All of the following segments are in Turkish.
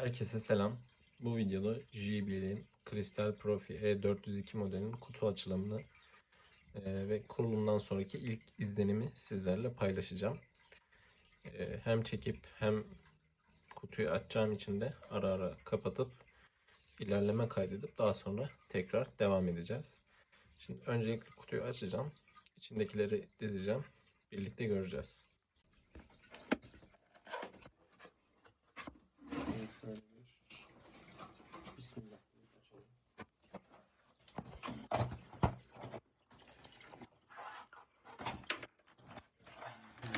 Herkese selam. Bu videoda JBL'in Crystal Profi E402 modelinin kutu açılımını e, ve kurulumdan sonraki ilk izlenimi sizlerle paylaşacağım. E, hem çekip hem kutuyu açacağım için de ara ara kapatıp ilerleme kaydedip daha sonra tekrar devam edeceğiz. Şimdi öncelikle kutuyu açacağım. İçindekileri dizeceğim. Birlikte göreceğiz. Şöyle Bismillah.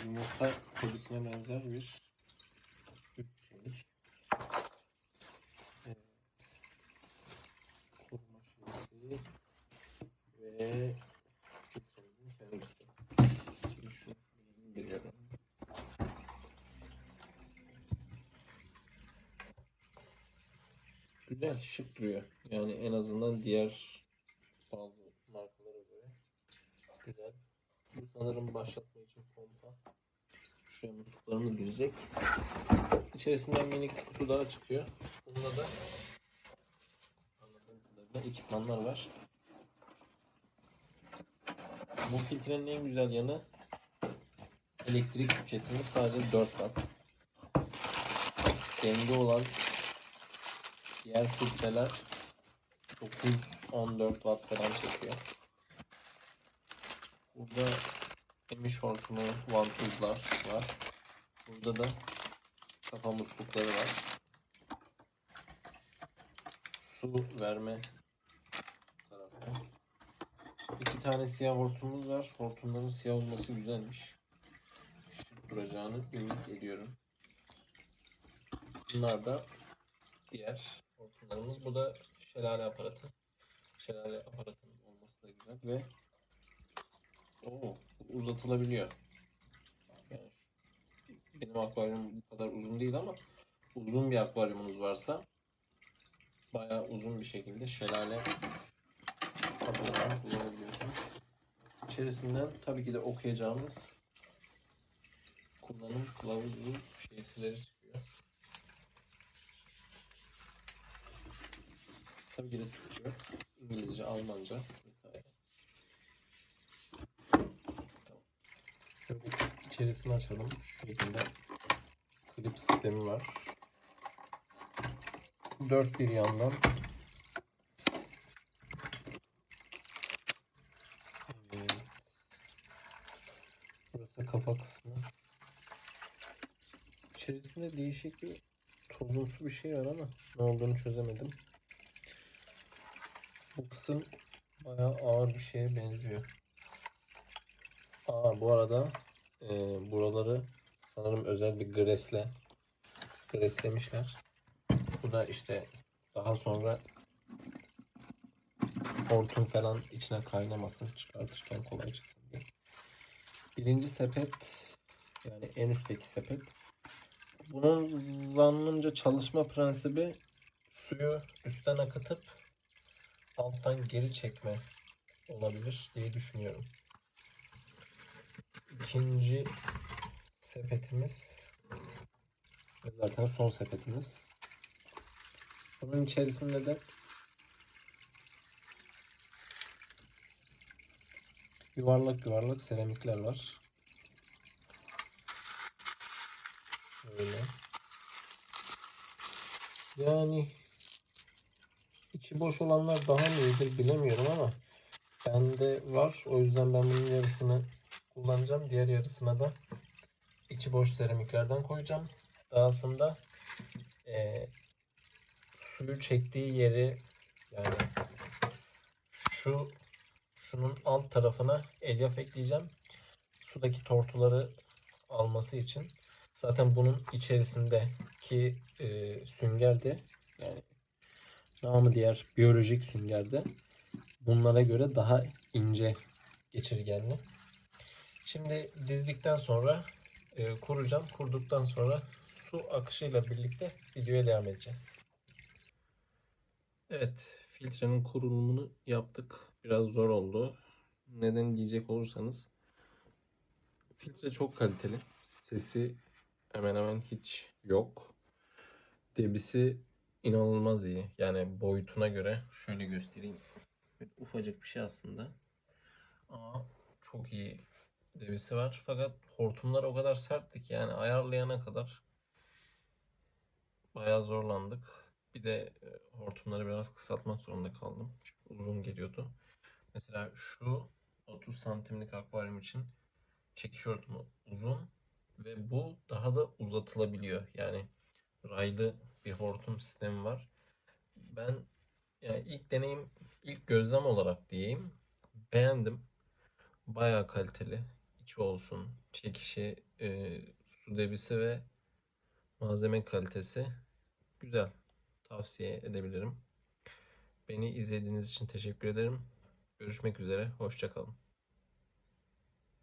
Yumurta polisine benzer bir Güzel, şık duruyor. Yani en azından diğer bazı markalara göre güzel. Bu sanırım başlatma için pompa. Şuraya musluklarımız girecek. İçerisinden minik kutu daha çıkıyor. Bunda da kadarıyla ekipmanlar var. Bu filtrenin en güzel yanı elektrik tüketimi sadece 4 watt. Denge olan Diğer filtreler 9-14 watt falan çekiyor. Burada emiş hortumu, vantuzlar var. Burada da kafa muslukları var. Su verme tarafı. İki tane siyah hortumumuz var. Hortumların siyah olması güzelmiş. Şık duracağını ümit ediyorum. Bunlar da diğer hortumlarımız. Bu da şelale aparatı. Şelale aparatının olması da güzel ve Oo, uzatılabiliyor. Yani şu- benim akvaryum bu kadar uzun değil ama uzun bir akvaryumunuz varsa bayağı uzun bir şekilde şelale aparatını kullanabiliyorsunuz. İçerisinden tabii ki de okuyacağımız kullanım kılavuzu şeysileri çıkıyor. Tabii ki de Türkçe, İngilizce, Almanca vesaire. Tamam. Şöyle içerisini açalım. Şu şekilde klip sistemi var. Dört bir yandan Evet. Burası kafa kısmı. İçerisinde değişik bir tozumsu bir şey var ama ne olduğunu çözemedim. Bu kısım bayağı ağır bir şeye benziyor. Aa bu arada e, buraları sanırım özel bir gresle greslemişler. Bu da işte daha sonra hortum falan içine kaynamasın çıkartırken kolay çıksın diye. Birinci sepet yani en üstteki sepet. Bunun zannımca çalışma prensibi suyu üstten akıtıp alttan geri çekme olabilir diye düşünüyorum. İkinci sepetimiz ve zaten son sepetimiz. Bunun içerisinde de yuvarlak yuvarlak seramikler var. Böyle. Yani içi boş olanlar daha mı iyidir bilemiyorum ama bende var. O yüzden ben bunun yarısını kullanacağım. Diğer yarısına da içi boş seramiklerden koyacağım. Dahasında eee suyu çektiği yeri yani şu şunun alt tarafına elyaf ekleyeceğim. Sudaki tortuları alması için. Zaten bunun içerisindeki e, sünger yani namı diğer biyolojik süngerde bunlara göre daha ince geçirgenli. Şimdi dizdikten sonra e, kuracağım. Kurduktan sonra su akışıyla birlikte videoya devam edeceğiz. Evet, filtrenin kurulumunu yaptık. Biraz zor oldu. Neden diyecek olursanız filtre çok kaliteli. Sesi hemen hemen hiç yok. debisi inanılmaz iyi. Yani boyutuna göre şöyle göstereyim. Ufacık bir şey aslında. Ama çok iyi debisi var. Fakat hortumlar o kadar sertti ki yani ayarlayana kadar bayağı zorlandık. Bir de e, hortumları biraz kısaltmak zorunda kaldım. Çünkü uzun geliyordu. Mesela şu 30 santimlik akvaryum için çekiş hortumu uzun ve bu daha da uzatılabiliyor. Yani raylı bir hortum sistemi var. Ben yani ilk deneyim, ilk gözlem olarak diyeyim beğendim. Bayağı kaliteli. İçi olsun, çekişi, e, su debisi ve malzeme kalitesi güzel. Tavsiye edebilirim. Beni izlediğiniz için teşekkür ederim. Görüşmek üzere. Hoşça kalın.